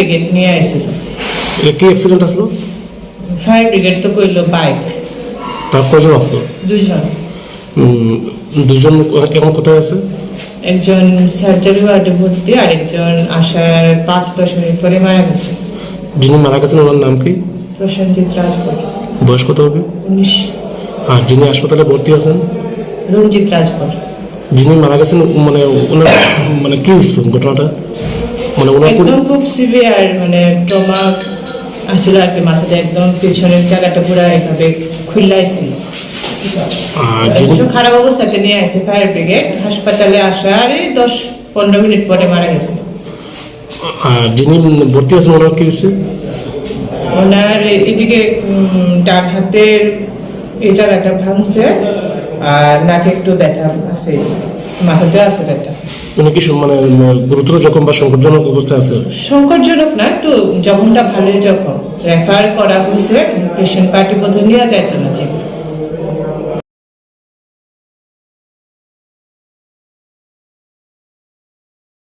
Brigade নিয়ে আসছিল এটা কি অ্যাক্সিডেন্ট আসলো? ফায়ার ব্রিগেড তো কইলো বাইক তার কজন আসলো? দুইজন। দুজন এখন কোথায় আছে? একজন সার্জারি ওয়ার্ডে ভর্তি আর একজন আসার পাঁচ দশ মিনিট পরে মারা গেছে। যিনি মারা গেছেন ওনার নাম কি? প্রসেনজিৎ রাজভর বয়স কত হবে? উনিশ। আর যিনি হাসপাতালে ভর্তি আছেন? রঞ্জিত রাজভর যিনি মারা গেছেন মানে ওনার মানে কি ঘটনাটা? মানে ওনার একদম খুব সিভিয়ার মানে ট্রমা আসছিল আর কি মাথাতে একদম পেছনের জায়গাটা পুরো এভাবে খুললাইছিল খারাপ অবস্থাতে নিয়ে আসে ফায়ার ব্রিগেড হাসপাতালে আসার দশ পনেরো মিনিট পরে মারা গেছে। আর যিনি ভর্তি আছেন ওনার কি হয়েছে? ওনার এদিকে ডান হাতের এই জায়গাটা ভাঙছে আর নাকে একটু ব্যথা আছে। মাথাতে আছে ব্যথা উনি কি মানে গুরুতর জখম বা সংকটজনক অবস্থায় আছে? সংকটজনক না একটু জখমটা ভালোই জখম। রেফার করা হয়েছে পেশেন্ট পার্টি বোধহয় নেওয়া যাইতো না যে